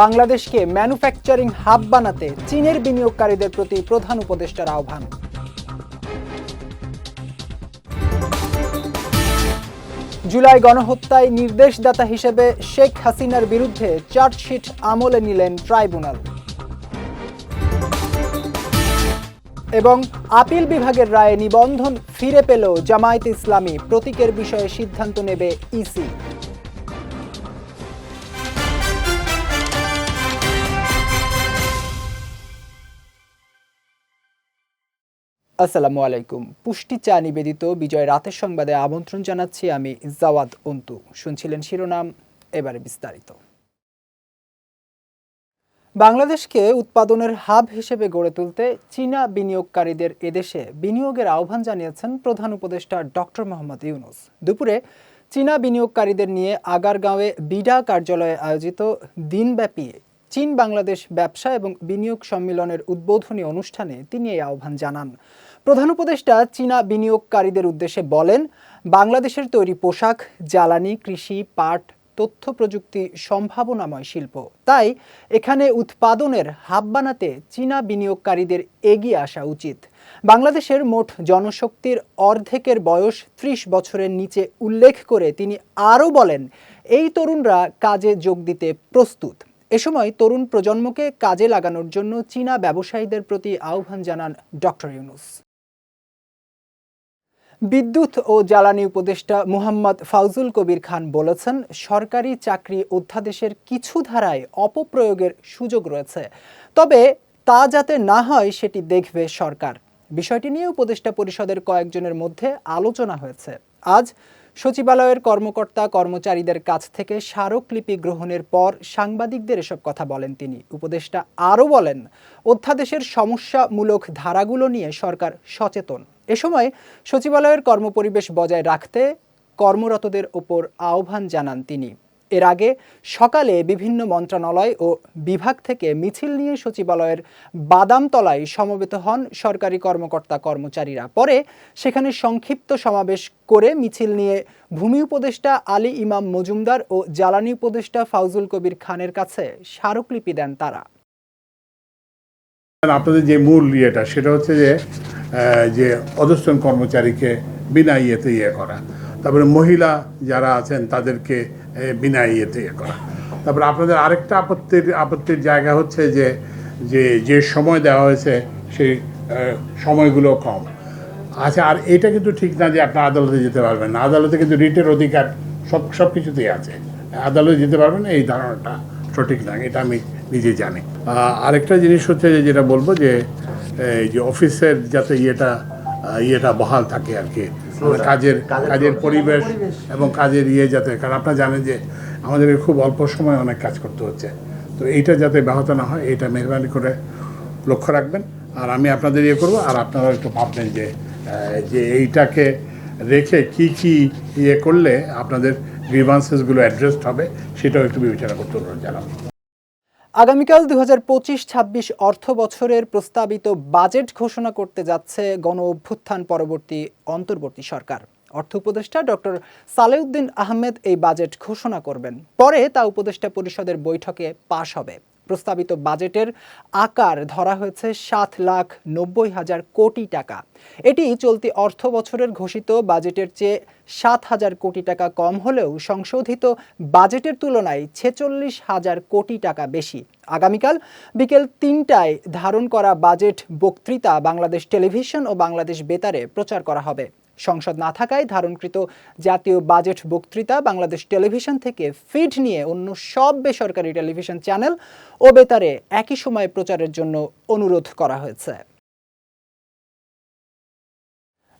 বাংলাদেশকে manufacturing hub বানাতে চীনের বিনিয়োগকারীদের প্রতি প্রধান উপদেষ্টার আহ্বান। জুলাই গণহত্যায় নির্দেশদাতা হিসেবে শেখ হাসিনার বিরুদ্ধে চার্জশিট আমলে নিলেন ট্রাইব্যুনাল। এবং আপিল বিভাগের রায়ে নিবন্ধন ফিরে পেল জামায়াত ইসলামী। প্রতীকের বিষয়ে সিদ্ধান্ত নেবে ইসি। আসসালামু আলাইকুম। পুষ্টি চা নিবেদিত বিজয় রাতের সংবাদে আমন্ত্রণ জানাচ্ছি আমি জাওয়াদ অন্তু। শুনছিলেন শিরোনাম, এবারে বিস্তারিত। বাংলাদেশকে উৎপাদনের হাব হিসেবে গড়ে তুলতে চীনা বিনিয়োগকারীদের এদেশে বিনিয়োগের আহ্বান জানিয়েছেন প্রধান উপদেষ্টা ডক্টর মোহাম্মদ ইউনুস। দুপুরে চীনা বিনিয়োগকারীদের নিয়ে আগারগাঁওয়ে বিডা কার্যালয়ে আয়োজিত দিনব্যাপী চীন বাংলাদেশ ব্যবসা এবং বিনিয়োগ সম্মেলনের উদ্বোধনী অনুষ্ঠানে তিনি এই আহ্বান জানান। প্রধান উপদেষ্টা চীনা বিনিয়োগকারীদের উদ্দেশ্যে বলেন, বাংলাদেশের তৈরি পোশাক, জ্বালানি, কৃষি, পাট, তথ্য প্রযুক্তি, সম্ভাবনাময় শিল্প। তাই এখানে উৎপাদনের হাব বানাতে চীনা বিনিয়োগকারীদের এগিয়ে আসা উচিত। বাংলাদেশের মোট জনশক্তির অর্ধেকের বয়স ত্রিশ বছরের নিচে উল্লেখ করে তিনি আরও বলেন, এই তরুণরা কাজে যোগ দিতে প্রস্তুত। এ সময় তরুণ প্রজন্মকে কাজে লাগানোর জন্য চীনা ব্যবসায়ীদের প্রতি আহ্বান জানান ডক্টর ইউনুস। বিদ্যুৎ ও জ্বালানি উপদেষ্টা মুহাম্মদ ফাউজুল কবির খান বলেছেন, সরকারি চাকরি অধ্যাদেশের কিছু ধারায় অপপ্রয়োগের সুযোগ রয়েছে। তবে তা যাতে না হয়, সেটি দেখবে সরকার। বিষয়টি নিয়ে উপদেষ্টা পরিষদের কয়েকজনের মধ্যে আলোচনা হয়েছে। আজ সচিবালয়ের কর্মকর্তা কর্মচারীদের কাছ থেকে স্মারকলিপি গ্রহণের পর সাংবাদিকদের এসব কথা বলেন তিনি। উপদেষ্টা আরও বলেন, অধ্যাদেশের সমস্যামূলক ধারাগুলো নিয়ে সরকার সচেতন। এ সময় সচিবালয়ের কর্মপরিবেশ বজায় রাখতে কর্মরতদের ওপর আহ্বান জানান তিনি। এর আগে সকালে বিভিন্ন মন্ত্রণালয় ও বিভাগ থেকে মিছিল নিয়ে সচিবালয়ের বাদামতলায় সমবেত হন সরকারি কর্মকর্তা কর্মচারীরা। পরে সেখানে সংক্ষিপ্ত সমাবেশ করে মিছিল নিয়ে ভূমি উপদেষ্টা আলী ইমাম মজুমদার ও জ্বালানি উপদেষ্টা ফাউজুল কবির খানের কাছে স্মারকলিপি দেন তারা। আপনাদের যে মূল ইয়েটা, সেটা হচ্ছে যে যে অধস্তন কর্মচারীকে বিনা ইয়েতে ইয়ে করা। তারপরে মহিলা যারা আছেন, তাদেরকে বিনা ইয়েতে ইয়ে করা। তারপরে আপনাদের আরেকটা আপত্তির আপত্তির জায়গা হচ্ছে যে যে যে সময় দেওয়া হয়েছে, সেই সময়গুলো কম। আচ্ছা আর এটা কিন্তু ঠিক না যে আপনি আদালতে যেতে পারবেন না। আদালতে কিন্তু রিটের অধিকার সব সব কিছুতেই আছে। আদালতে যেতে পারবেন, এই ধারণাটা সঠিক না, এটা আমি নিজে জানি। আরেকটা জিনিস হচ্ছে যে, যেটা বলব যে, এই যে অফিসের যাতে ইয়েটা ইয়েটা বহাল থাকে আর কি কাজের কাজের পরিবেশ এবং কাজের ইয়ে যাতে কারণ আপনারা জানেন যে আমাদের খুব অল্প সময় অনেক কাজ করতে হচ্ছে। তো এইটা যাতে ব্যাহত না হয় এটা মেহরবানি করে লক্ষ্য রাখবেন। আর আমি আপনাদের ইয়ে করব আর আপনারা একটু ভাববেন যে যে এইটাকে রেখে কি কি ইয়ে করলে আপনাদের গ্রিভান্সেসগুলো অ্যাড্রেসড হবে সেটাও একটু বিবেচনা করতে অনুরোধ জানাব। আগামীকাল দু হাজার পঁচিশ ছাব্বিশ অর্থ বছরের প্রস্তাবিত বাজেট ঘোষণা করতে যাচ্ছে গণ অভ্যুত্থান পরবর্তী অন্তর্বর্তী সরকার। অর্থ উপদেষ্টা ডক্টর সালেউদ্দিন আহমেদ এই বাজেট ঘোষণা করবেন। পরে তা উপদেষ্টা পরিষদের বৈঠকে পাশ হবে। প্রস্তাবিত বাজেটের আকার ধরা হয়েছে সাত লাখ নব্বই হাজার কোটি টাকা। এটি চলতি অর্থ বছরের ঘোষিত বাজেটের চেয়ে সাত হাজার কোটি টাকা কম হলেও সংশোধিত বাজেটের তুলনায় ছেচল্লিশ হাজার কোটি টাকা বেশি। আগামীকাল বিকেল তিনটায় ধারণ করা বাজেট বক্তৃতা বাংলাদেশ টেলিভিশন ও বাংলাদেশ বেতারে প্রচার করা হবে। সংসদ না থাকায় ধারণকৃত জাতীয় বাজেট বক্তৃতা বাংলাদেশ টেলিভিশন থেকে ফিড নিয়ে অন্য সব বেসরকারি টেলিভিশন চ্যানেল ও বেতারে একই সময়ে প্রচারের জন্য অনুরোধ করা হয়েছে।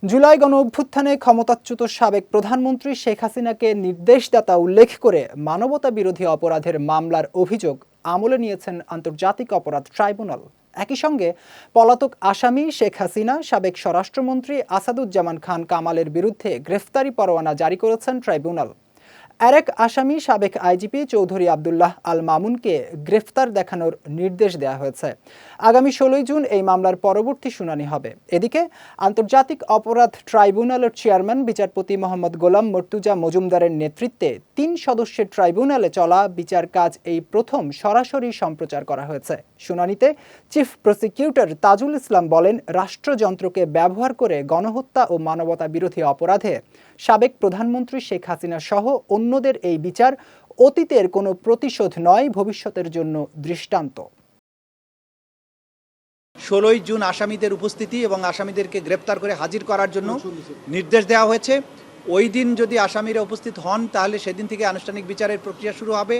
জুলাই গণ অভ্যুত্থানে ক্ষমতাচ্যুত সাবেক প্রধানমন্ত্রী শেখ হাসিনাকে নির্দেশদাতা উল্লেখ করে মানবতা বিরোধী অপরাধের মামলার অভিযোগ আমলে নিয়েছেন আন্তর্জাতিক অপরাধ ট্রাইব্যুনাল। একই সঙ্গে পলাতক আসামি শেখ হাসিনা, সাবেক স্বরাষ্ট্রমন্ত্রী আসাদুজ্জামান খান কামালের বিরুদ্ধে গ্রেফতারি পরোয়ানা জারি করেছেন ট্রাইব্যুনাল। আরেক আসামি সাবেক আইজিপি চৌধুরী আবদুল্লাহ আল মামুনকে গ্রেফতার দেখানোর নির্দেশ দেওয়া হয়েছে। আগামী ষোলোই জুন এই মামলার পরবর্তী শুনানি হবে। এদিকে আন্তর্জাতিক অপরাধ ট্রাইব্যুনালের চেয়ারম্যান বিচারপতি মোহাম্মদ গোলাম মর্তুজা মজুমদারের নেতৃত্বে তিন সদস্যের ট্রাইব্যুনালে চলা বিচার কাজ এই প্রথম সরাসরি সম্প্রচার করা হয়েছে। শুনানিতে চিফ প্রসিকিউটর তাজুল ইসলাম বলেন, রাষ্ট্রযন্ত্রকে ব্যবহার করে গণহত্যা ও মানবতা বিরোধী অপরাধে সাবেক প্রধানমন্ত্রী শেখ হাসিনা সহ অন্যদের এই বিচার অতীতের কোনো প্রতিশোধ নয়, ভবিষ্যতের জন্য দৃষ্টান্ত। ষোলোই জুন আসামিদের উপস্থিতি এবং আসামিদেরকে গ্রেপ্তার করে হাজির করার জন্য নির্দেশ দেওয়া হয়েছে। ওই দিন যদি আসামিরা উপস্থিত হন, তাহলে সেদিন থেকে আনুষ্ঠানিক বিচারের প্রক্রিয়া শুরু হবে।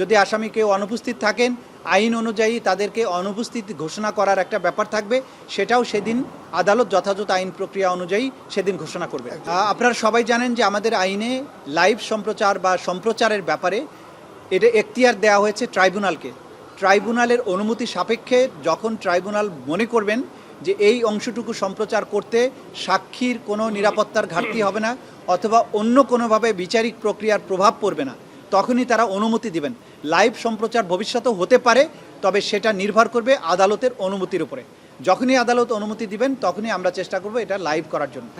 যদি আসামি কেউ অনুপস্থিত থাকেন আইন অনুযায়ী তাদেরকে অনুপস্থিত ঘোষণা করার একটা ব্যাপার থাকবে, সেটাও সেদিন আদালত যথাযথ আইন প্রক্রিয়া অনুযায়ী সেদিন ঘোষণা করবে। আপনারা সবাই জানেন যে আমাদের আইনে লাইভ সম্প্রচার বা সম্প্রচারের ব্যাপারে এটা এখতিয়ার দেওয়া হয়েছে ট্রাইব্যুনালকে। ট্রাইব্যুনালের অনুমতি সাপেক্ষে যখন ট্রাইব্যুনাল মনে করবেন যে এই অংশটুকু সম্প্রচার করতে সাক্ষীর কোনো নিরাপত্তার ঘাটতি হবে না, অথবা অন্য কোনোভাবে বিচারিক প্রক্রিয়ার প্রভাব পড়বে না, তখনই তারা অনুমতি দিবেন। লাইভ সম্প্রচার ভবিষ্যতেও হতে পারে, তবে সেটা নির্ভর করবে আদালতের অনুমতির উপরে। যখনই আদালত অনুমতি দিবেন, তখনই আমরা চেষ্টা করব এটা লাইভ করার জন্য।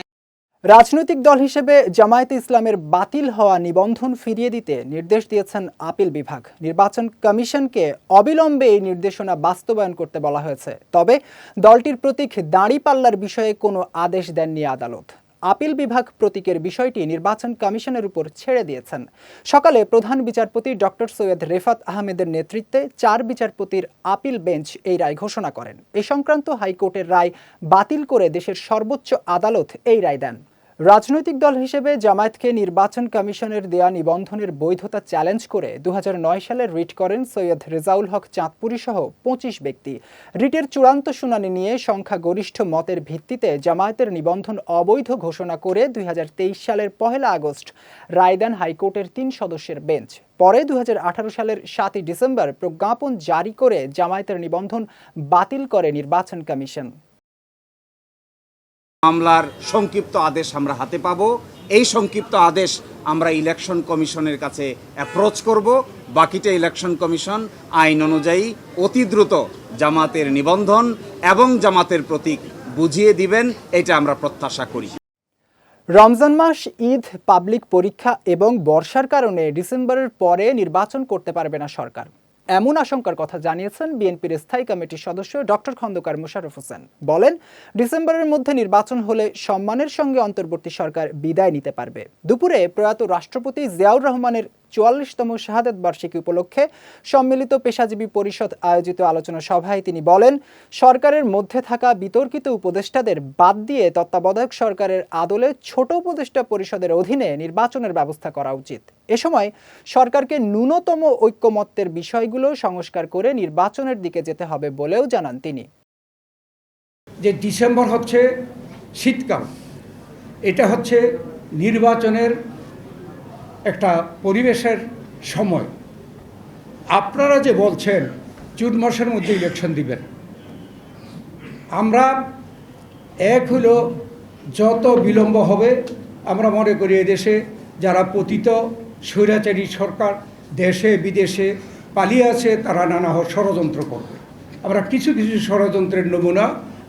রাজনৈতিক দল হিসেবে জামায়াতে ইসলামের বাতিল হওয়া নিবন্ধন ফিরিয়ে দিতে নির্দেশ দিয়েছেন আপিল বিভাগ। নির্বাচন কমিশনকে অবিলম্বে এই নির্দেশনা বাস্তবায়ন করতে বলা হয়েছে। তবে দলটির প্রতীক দাঁড়িপাল্লার বিষয়ে কোনো আদেশ দেননি আদালত। আপিল বিভাগ প্রতীকের বিষয়টি নির্বাচন কমিশনের উপর ছেড়ে দিয়েছেন। সকালে প্রধান বিচারপতি ডক্টর সৈয়দ রেফাত আহমেদের নেতৃত্বে চার বিচারপতির আপিল বেঞ্চ এই রায় ঘোষণা করেন। এ সংক্রান্ত হাইকোর্টের রায় বাতিল করে দেশের সর্বোচ্চ আদালত এই রায় দেন। রাজনৈতিক দল হিসেবে জামায়াতকে নির্বাচন কমিশনের দেয়া নিবন্ধনের বৈধতা চ্যালেঞ্জ করে দুহাজার নয় সালে রিট করেন সৈয়দ রেজাউল হক চাঁদপুরি সহ পঁচিশ ব্যক্তি। রিটের চূড়ান্ত শুনানি নিয়ে সংখ্যাগরিষ্ঠ মতের ভিত্তিতে জামায়াতের নিবন্ধন অবৈধ ঘোষণা করে দুই হাজার তেইশ সালের পহেলা আগস্ট রায়দান হাইকোর্টের তিন সদস্যের বেঞ্চ। পরে দুই হাজার আঠারো সালের সাতই ডিসেম্বর প্রজ্ঞাপন জারি করে জামায়াতের নিবন্ধন বাতিল করে নির্বাচন কমিশন। মামলার সংক্ষিপ্ত আদেশ আমরা হাতে পাব। এই সংক্ষিপ্ত আদেশ আমরা ইলেকশন কমিশনের কাছে অ্যাপ্রোচ করব। বাকিটা ইলেকশন কমিশন আইন অনুযায়ী অতি দ্রুত জামাতের নিবন্ধন এবং জামাতের প্রতীক বুঝিয়ে দিবেন, এটা আমরা প্রত্যাশা করি। রমজান মাস, ঈদ, পাবলিক পরীক্ষা এবং বর্ষার কারণে ডিসেম্বরের পরে নির্বাচন করতে পারবে না সরকার। এমন আশঙ্কার কথা জানিয়েছেন বিএনপির স্থায়ী কমিটির সদস্য ডক্টর খন্দকার মোশারফ হোসেন। বলেন, ডিসেম্বরের মধ্যে নির্বাচন হলে সম্মানের সঙ্গে অন্তর্বর্তী সরকার বিদায় নিতে পারবে। দুপুরে প্রয়াত রাষ্ট্রপতি জিয়াউর রহমানের চুয়াল্লিশতম শাহাদত বার্ষিকী উপলক্ষে সম্মিলিত পেশাজীবী পরিষদ আয়োজিত আলোচনা সভায় তিনি বলেন, সরকারের মধ্যে থাকা বিতর্কিত উপদেষ্টাদের বাদ দিয়ে তত্ত্বাবধায়ক সরকারের আদলে ছোট উপদেষ্টা পরিষদের অধীনে নির্বাচনের ব্যবস্থা করা উচিত। এ সময় সরকারকে ন্যূনতম ঐক্যমত্যের বিষয়গুলো সংস্কার করে নির্বাচনের দিকে যেতে হবে বলেও জানান তিনি। যে ডিসেম্বর হচ্ছে শীতকাল, এটা হচ্ছে নির্বাচনের পরিবেশের সময়। আপনারা যে বলছেন জুন মাসের মধ্যে ইলেকশন দিবেন। আমরা এক হলো যত বিলম্ব হবে, আমরা মনে করি এদেশে যারা পতিত স্বৈরাচারী সরকার দেশে, বিদেশে পালিয়ে আছে, তারা নানা ষড়যন্ত্র করবে। আমরা কিছু কিছু ষড়যন্ত্রের নমুনা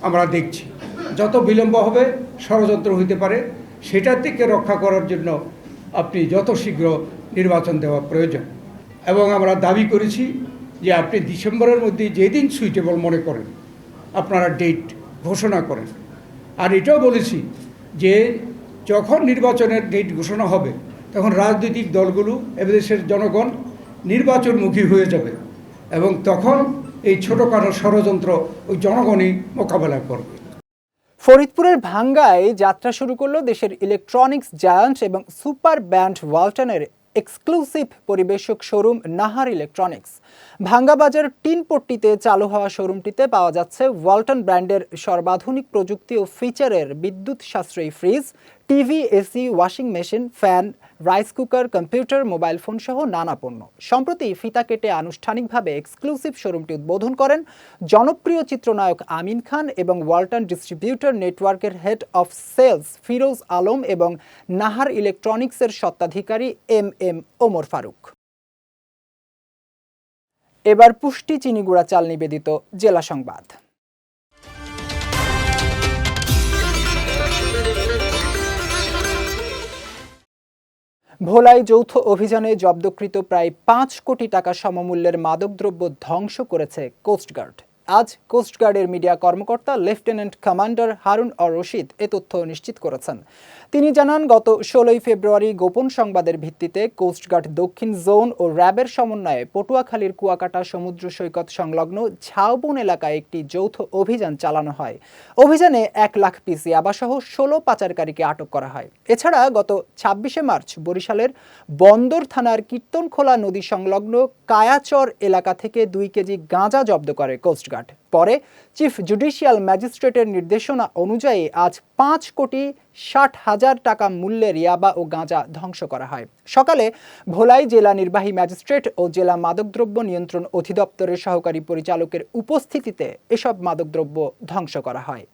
আমরা দেখছি। যত বিলম্ব হবে, ষড়যন্ত্র হইতে পারে সেটা থেকে রক্ষা করার জন্য আপনি যত শীঘ্র নির্বাচন দেওয়া প্রয়োজন। এবং আমরা দাবি করেছি যে আপনি ডিসেম্বরের মধ্যে যেদিন সুইটেবল মনে করেন, আপনারা ডেট ঘোষণা করেন। আর এটাও বলেছি যে যখন নির্বাচনের ডেট ঘোষণা হবে, তখন রাজনৈতিক দলগুলো, এদেশের জনগণ নির্বাচনমুখী হয়ে যাবে এবং তখন এই ছোটোখাটো ষড়যন্ত্র ওই জনগণই মোকাবেলা করবে। ফরিদপুরের ভাঙ্গায় যাত্রা শুরু করল দেশের ইলেকট্রনিক্স জায়ান্ট এবং সুপার ব্যান্ড ওয়ালটনের এক্সক্লুসিভ পরিবেশক showroom Nahar electronics Bhanga Bazar tin পট্টিতে চালু হওয়া শোরুমটিতে পাওয়া যাচ্ছে ওয়ালটন ব্র্যান্ডের সর্বাধুনিক প্রযুক্তি ও ফিচারের বিদ্যুৎ সাশ্রয়ী fridge TV, AC, washing machine, fan, rice cooker, computer, mobile phone সহ নানা পণ্য। সম্প্রতি ফিতা কেটে আনুষ্ঠানিকভাবে এক্সক্লুসিভ শোরুমটি উদ্বোধন করেন জনপ্রিয় চিত্রনায়ক আমিন খান এবং ওয়ালটন ডিস্ট্রিবিউটর নেটওয়ার্কের head of sales Firoz Alam এবং নাহার ইলেকট্রনিক্সের স্বত্বাধিকারী এম এম ওমর ফারুক। এবার পুষ্টি, চিনিগুড়া, চাল নিবেদিত জেলা সংবাদ। ভোলায় যৌথ অভিযানে জব্দকৃত প্রায় পাঁচ কোটি টাকা সমমূল্যের মাদকদ্রব্য ধ্বংস করেছে কোস্টগার্ড আজ কোস্টগার্ডের মিডিয়া কর্মকর্তা লেফটেন্যান্ট কমান্ডার হারুন অর রশিদ এ তথ্য নিশ্চিত করেছেন। তিনি জানান, গত ষোলোই ফেব্রুয়ারি গোপন সংবাদের ভিত্তিতে কোস্টগার্ড দক্ষিণ জোন ও র্যাবের সমন্বয়ে পটুয়াখালীর কুয়াকাটা সমুদ্র সৈকত সংলগ্ন ঝাউবন এলাকায় একটি যৌথ অভিযান চালানো হয়। অভিযানে এক লাখ পিস ইয়াবাসহ ষোলো পাচারকারীকে আটক করা হয়। এছাড়া গত ছাব্বিশে মার্চ বরিশালের বন্দর থানার কীর্তনখোলা নদী সংলগ্ন কায়াচর এলাকা থেকে দুই কেজি গাঁজা জব্দ করে কোস্টগার্ড। পরে চিফ জুডিশিয়াল ম্যাজিস্ট্রেটের নির্দেশনা অনুযায়ী আজ পাঁচ কোটি ষাট হাজার টাকা মূল্যের ইয়াবা ও গাঁজা ধ্বংস করা হয়। সকালে ভোলাই জেলা নির্বাহী ম্যাজিস্ট্রেট ও জেলা মাদকদ্রব্য নিয়ন্ত্রণ অধিদপ্তরের সহকারী পরিচালকের উপস্থিতিতে এসব মাদকদ্রব্য ধ্বংস করা হয়।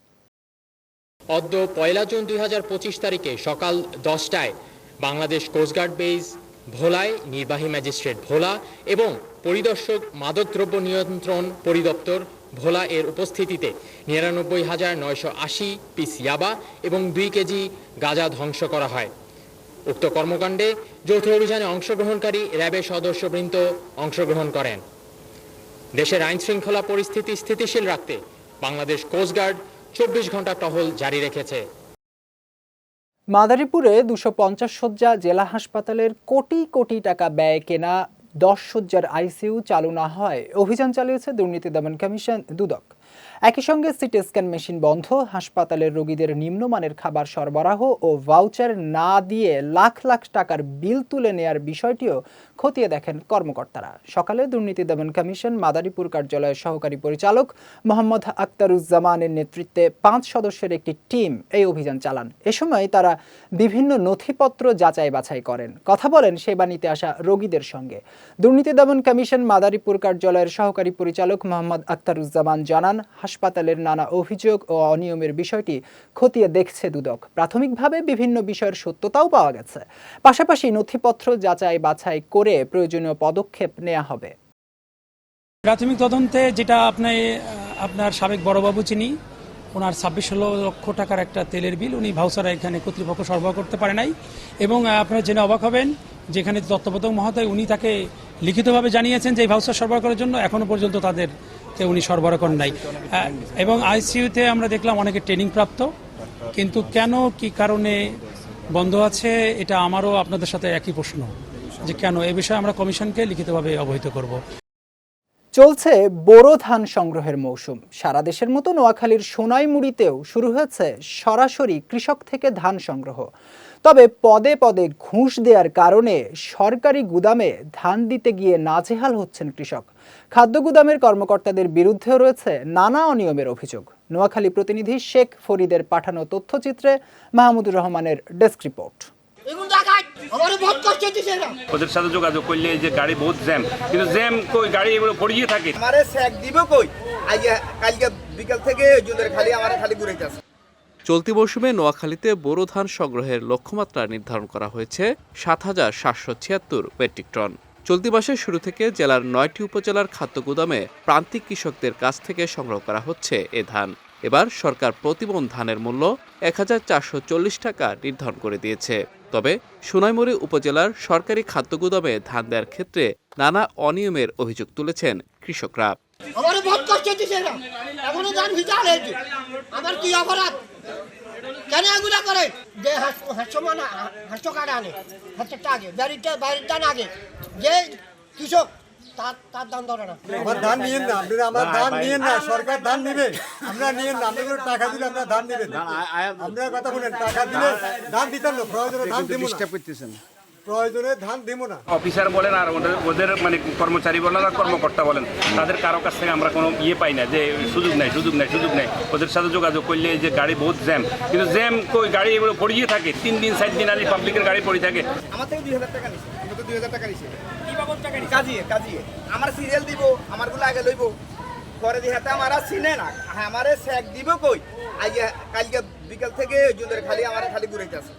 অদ্য পয়লা জুন দুই হাজার পঁচিশ তারিখে সকাল দশটায় বাংলাদেশ কোস্টগার্ড বেজ ভোলায় নির্বাহী ম্যাজিস্ট্রেট ভোলা এবং পরিদর্শক মাদকদ্রব্য নিয়ন্ত্রণ পরিদপ্তর ভোলা এর উপস্থিতিতে নিরানব্বই হাজার নয়শো আশি পিস ইয়াবা এবং দুই কেজি গাঁজা ধ্বংস করা হয়। উক্ত কর্মকাণ্ডে যৌথ অভিযানে অংশগ্রহণকারী র্যাবের সদস্যবৃন্দ অংশগ্রহণ করেন। দেশের আইন শৃঙ্খলা পরিস্থিতি স্থিতিশীল রাখতে বাংলাদেশ কোস্টগার্ড চব্বিশ ঘণ্টা টহল জারি রেখেছে। মাদারীপুরে দুশো পঞ্চাশ শয্যা জেলা হাসপাতালের কোটি কোটি টাকা ব্যয় কেনা দশ সজ্জার আইসিইউ চালু না হয়। অভিযান চালিয়েছে দুর্নীতি দমন কমিশন দুদক। একই সঙ্গে সিটি স্ক্যান মেশিন বন্ধ, হাসপাতালের রোগীদের নিম্নমানের খাবার সরবরাহ ও ভাউচার না দিয়ে লাখ লাখ টাকার বিল তুলে নেয়ার বিষয়টিও খতিয়ে দেখেন কর্মকর্তারা। সকালে দুর্নীতি দমন কমিশন, মাদারীপুর কার্যালয়ের সহকারী পরিচালক মোহাম্মদ আক্তারুজ্জামানের নেতৃত্বে পাঁচ সদস্যের একটি টিম এই অভিযান চালান। এ সময় তারা বিভিন্ন নথিপত্র যাচাই বাছাই করেন। কথা বলেন সেবা নিতে আসা রোগীদের সঙ্গে। দুর্নীতি দমন কমিশন, মাদারীপুর কার্যালয়ের সহকারী পরিচালক মোহাম্মদ আক্তারুজ্জামান জানান হাসপাতালের নানা অভিযোগ ও অনিয়মের বিষয়টি খতিয়ে দেখছে দুদক। প্রাথমিকভাবে বিভিন্ন বিষয়ের সত্যতাও পাওয়া গেছে। পাশাপাশি নথিপত্র যাচাই বাছাই করে প্রয়োজনীয় পদক্ষেপ নেওয়া হবে। প্রাথমিক তদন্তে যেটা আপনি, আপনার সাবেক বড়বাবু চিনি, ওনার ছাব্বিশ ষোলো লক্ষ টাকার একটা তেলের বিল, উনি ভাউচার এখানে কর্তৃপক্ষ সরবরাহ করতে পারে নাই। এবং আপনারা জেনে অবাক হবেন, যেখানে তত্ত্বাবধায়ক মহোদয়, উনি তাকে লিখিতভাবে জানিয়েছেন যে এই ভাউচার সরবরাহ করার জন্য এখনও পর্যন্ত তাদেরকে উনি সরবরাহ করেন নাই এবং আইসিইউতে আমরা দেখলাম অনেকে ট্রেনিং প্রাপ্ত, কিন্তু কেন, কি কারণে বন্ধ আছে, এটা আমারও আপনাদের সাথে একই প্রশ্ন, যে কেন? এ বিষয়ে আমরা কমিশনকে লিখিতভাবে অবহিত করব। চলছে বোরো ধান সংগ্রহের মৌসুম। সারা দেশের মতো নোয়াখালীর সোনাইমুড়িতেও শুরু হয়েছে সরাসরি কৃষক থেকে ধান সংগ্রহ। তবে পদে পদে ঘুষ দেওয়ার কারণে সরকারি গুদামে ধান দিতে গিয়ে নাজেহাল হচ্ছেন কৃষক। খাদ্য গুদামের কর্মকর্তাদের বিরুদ্ধেও রয়েছে নানা অনিয়মের অভিযোগ। নোয়াখালী প্রতিনিধি শেখ ফরিদের পাঠানো তথ্যচিত্রে মাহমুদুর রহমানের ডেস্ক রিপোর্ট। ওদের সাথে যোগাযোগ করলে যে গাড়ি বহুত জ্যাম। কিন্তু জ্যাম কই? গাড়ি এগুলো পড়িয়ে থাকে। আমারে স্যাক দিব কই? আইয়া কালকে বিকাল থেকে জুনের খালি আমারে খালি ঘুরাইতেছে চলতি মৌসুমে নোয়াখালীতে বোরো ধান সংগ্রহের লক্ষ্যমাত্রা নির্ধারণ করা হয়েছে সাত হাজার সাতশো ছিয়াত্তর মেট্রিক টন। চলতি মাসের শুরু থেকে জেলার নয়টি উপজেলার খাদ্য গুদামে প্রান্তিক কৃষকদের কাছ থেকে সংগ্রহ করা হচ্ছে এ ধান। এবার সরকার প্রতিবন ধানের মূল্য এক হাজার চারশো চল্লিশ টাকা নির্ধারণ করে দিয়েছে। তবে সোনাইমুড়ি উপজেলার সরকারি খাদ্য গুদামে ধান দেওয়ার ক্ষেত্রে নানা অনিয়মের অভিযোগ তুলেছেন কৃষকরা। আমার কি অপরাধ? কেন এগুলা করে? যে হাস্য মানে হাস্য কাটা আনে আগে বাড়িটা বাইরের দান আগে। যে কৃষক তার তার দাম ধরে না। আমার ধান নিয়েন না আপনারা আমার ধান নিয়েন না সরকার ধান নিবে। আমরা নিয়েন না আপনাদের টাকা দিলে আমরা ধান দিবেন আমরা কথা বলেন টাকা দিলে ধান দিতেন না প্রয়োজনে ধান দিব না। প্রয়োজনে ধান দিব না। অফিসার বলেন আর ওদের ওদের মানে কর্মচারী বলেন আর কর্মকর্তা বলেন তাদের কারও কাছ থেকে আমরা কোনো ইয়ে পাই না যে সুযোগ নেই সুযোগ নেই সুযোগ নেই। ওদের সাথে যোগাযোগ করলে যে গাড়ি বহুত জ্যাম। কিন্তু জ্যাম কই গাড়ি এগুলো পড়িয়ে থাকে তিন দিন চার দিন আগে পাবলিকের গাড়ি পড়ে থাকে। আমার থেকে দুই হাজার টাকা নিছে আমি তো দুই হাজার টাকা নিছে। কি বাবদ টাকা নিছে? কাজিয়ে কাজিয়ে। আমার সিরিয়াল দিব আমারগুলো আগে লইব। পরে দিয়ে হাতে আমার আর চিনে না। হ্যাঁ আমারে স্যাক দিব কই? আইয়া কালকে বিকাল থেকে জুদের খালি আমার খালি ঘুরাইতেছে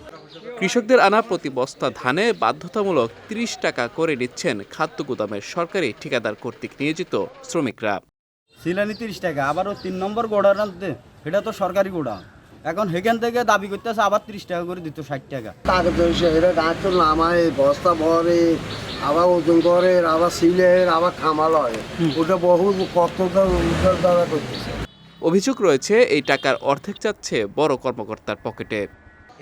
কৃষকদের আনা প্রতি বস্তা ধানে বাধ্যতামূলক ৩০ টাকা করে নিচ্ছেন খাদ্য গুদামের সরকারি ঠিকাদার কর্তৃক নিয়োজিত শ্রমিকরা। সিলানি তিরিশ টাকা আবারও তিন নম্বর গোড়ার আনতে। এটা তো সরকারি গোড়া এখন সেখান থেকে দাবি করতেছে আবার তিরিশ টাকা করে দিত ষাট টাকা। টাকা তো সেটা গাছ তো নামায় বস্তা ভরে আবার ওজন করে আবার সিলে আবার খামাল হয়। ওটা বহু কষ্ট দ্বারা করতেছে। অভিযোগ রয়েছে এই টাকার অর্ধেক যাচ্ছে বড় কর্মকর্তার পকেটে।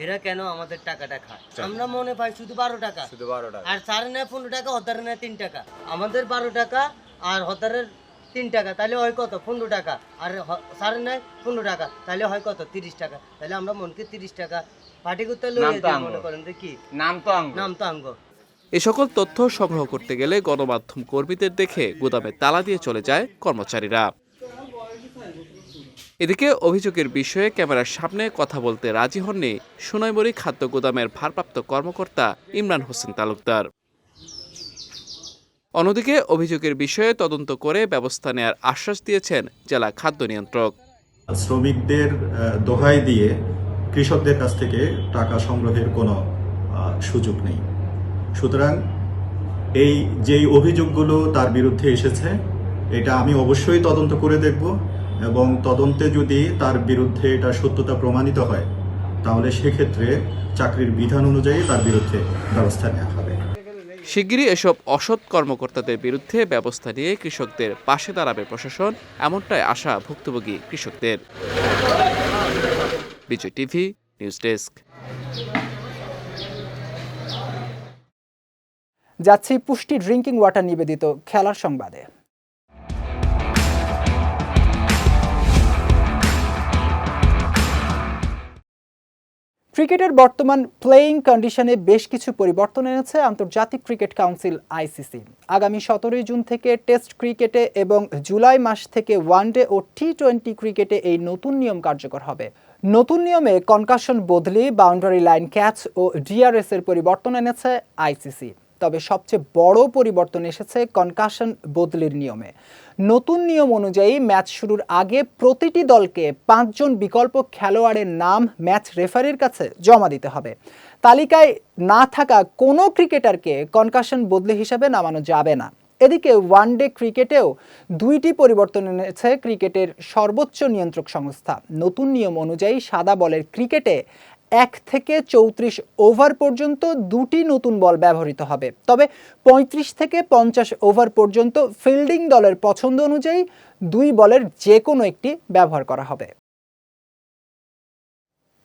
এরা কেন আমাদের টাকাটা খায়? আমরা মনে পাই শুধু বারো টাকা। শুধু বারো টাকা। আর সাড়ে নেয় পনেরো টাকা হতারে নেয় তিন টাকা। আমাদের বারো টাকা আর হতারের তিন টাকা তাহলে হয় কত? পনেরো টাকা। আর সাড়ে নেয় পনেরো টাকা তাহলে হয় কত? তিরিশ টাকা। তাহলে আমরা মনকে তিরিশ টাকা পার্টি করতে লইয়ে দিই মনে করেন যে কি? নাম তো আঙ্গ। নাম তো আঙ্গ। এ সকল তথ্য সংগ্রহ করতে গেলে গণমাধ্যম কর্মীদের দেখে গুদামে তালা দিয়ে চলে যায় কর্মচারীরা। এদিকে অভিযোগের বিষয়ে ক্যামেরার সামনে কথা বলতে রাজি হননি সোনাইমুড়ি খাদ্য গুদামের ভারপ্রাপ্ত কর্মকর্তা ইমরান হোসেন তালুকদার। অন্যদিকে অভিযোগের বিষয়ে তদন্ত করে ব্যবস্থা নেয়ার আশ্বাস দিয়েছেন জেলা খাদ্য নিয়ন্ত্রক। শ্রমিকদের দোহাই দিয়ে কৃষকদের কাছ থেকে টাকা সংগ্রহের কোনো সুযোগ নেই। সুতরাং এই যেই অভিযোগগুলো তার বিরুদ্ধে এসেছে, এটা আমি অবশ্যই তদন্ত করে দেখব। এবং তদন্তে যদি তার বিরুদ্ধে এটা সত্যতা প্রমাণিত হয় তাহলে সেক্ষেত্রে চাকরির বিধান অনুযায়ী তার বিরুদ্ধে ব্যবস্থা নেওয়া হবে। শিগগিরই এসব অসৎ কর্মকর্তাদের বিরুদ্ধে ব্যবস্থা নিয়ে কৃষকদের পাশে দাঁড়াবে প্রশাসন এমনটাই আশা ভুক্তভোগী কৃষকদের। Bijoy TV news desk. যাচ্ছি পুষ্টি ড্রিঙ্কিং ওয়াটার নিবেদিত খেলার সংবাদে। ক্রিকেটের বর্তমান প্লেয়িং কন্ডিশনে বেশ কিছু পরিবর্তন এনেছে আন্তর্জাতিক ক্রিকেট কাউন্সিল আইসিসি আগামী সতেরোই জুন থেকে টেস্ট ক্রিকেটে এবং জুলাই মাস থেকে ওয়ানডে ও টি টোয়েন্টি ক্রিকেটে এই নতুন নিয়ম কার্যকর হবে। নতুন নিয়মে কনকাশন বদলি বাউন্ডারি লাইন ক্যাচ ও ডিআরএস এর পরিবর্তন এনেছে আইসিসি তবে সবচেয়ে বড় পরিবর্তন এসেছে কনকাশন বদলির নিয়মে। নতুন নিয়ম অনুযায়ী ম্যাচ শুরুর আগে প্রতিটি দলকে পাঁচজন বিকল্প খেলোয়াড়ের নাম ম্যাচ রেফারির কাছে জমা দিতে হবে। তালিকায় না থাকা কোনো ক্রিকেটারকে কনকাশন বদলি হিসাবে নামানো যাবে না। এদিকে ওয়ানডে ক্রিকেটেও দুইটি পরিবর্তন এনেছে ক্রিকেটের সর্বোচ্চ নিয়ন্ত্রক সংস্থা। নতুন নিয়ম অনুযায়ী সাদা বলের ক্রিকেটে এক থেকে চৌত্রিশ ওভার পর্যন্ত দুটি নতুন বল ব্যবহৃত হবে। তবে পঁয়ত্রিশ থেকে পঞ্চাশ ওভার পর্যন্ত ফিল্ডিং দলের পছন্দ অনুযায়ী দুই বলের যে কোনো একটি ব্যবহার করা হবে।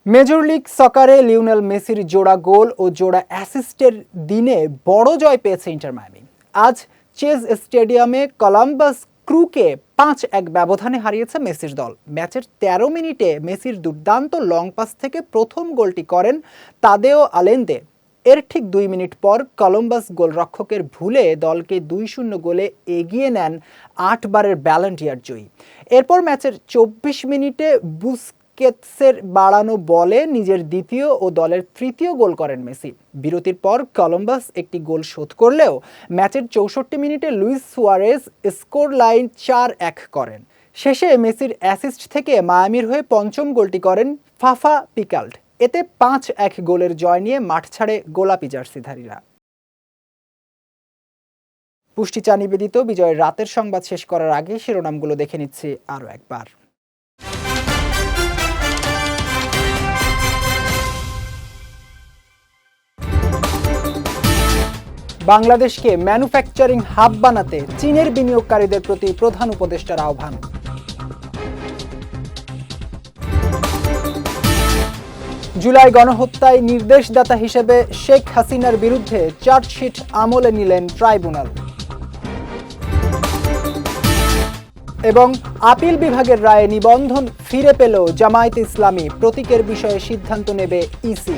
মেজর লিগ সকারে লিওনেল মেসির জোড়া গোল ও জোড়া অ্যাসিস্টের দিনে বড় জয় পেয়েছে ইন্টার মায়ামি। আজ চেজ স্টেডিয়ামে কলাম্বাস ক্রুকে পাঁচ এক ব্যবধানে হারিয়েছে মেসির দল। ম্যাচের ১৩ মিনিটে মেসির দুর্দান্ত লং পাস থেকে প্রথম গোলটি করেন তাদেও আলেন্দে। এর ঠিক দুই মিনিট পর কলম্বাস গোলরক্ষকের ভুলে দলকে দুই শূন্য গোলে এগিয়ে নেন আটবারের ব্যালেন্টিয়ার জয়ী। এরপর ম্যাচের চব্বিশ মিনিটে বুসকেটসের বাড়ানো বলে নিজের দ্বিতীয় ও দলের তৃতীয় গোল করেন মেসি। বিরতির পর কলম্বাস একটি গোল শোধ করলেও ম্যাচের চৌষট্টি মিনিটে লুইস সুয়ারেজ স্কোর লাইন চার এক করেন। শেষে মেসির অ্যাসিস্ট থেকে মায়ামির হয়ে পঞ্চম গোলটি করেন ফাফা পিকাল্ট। এতে পাঁচ এক গোলের জয় নিয়ে মাঠ ছাড়ে গোলাপি জার্সিধারীরা। পুষ্টি চা নিবেদিত বিজয়ের রাতের সংবাদ শেষ করার আগে শিরোনামগুলো দেখে নিচ্ছি আরও একবার। বাংলাদেশকে ম্যানুফ্যাকচারিং হাব বানাতে চীনের বিনিয়োগকারীদের প্রতি প্রধান উপদেষ্টার আহ্বান। জুলাই গণহত্যায় নির্দেশদাতা হিসেবে শেখ হাসিনার বিরুদ্ধে চার্জশিট আমলে নিলেন ট্রাইব্যুনাল। এবং আপিল বিভাগের রায়ে নিবন্ধন ফিরে পেল জামায়াত ইসলামী। প্রতীকের বিষয়ে সিদ্ধান্ত নেবে ইসি।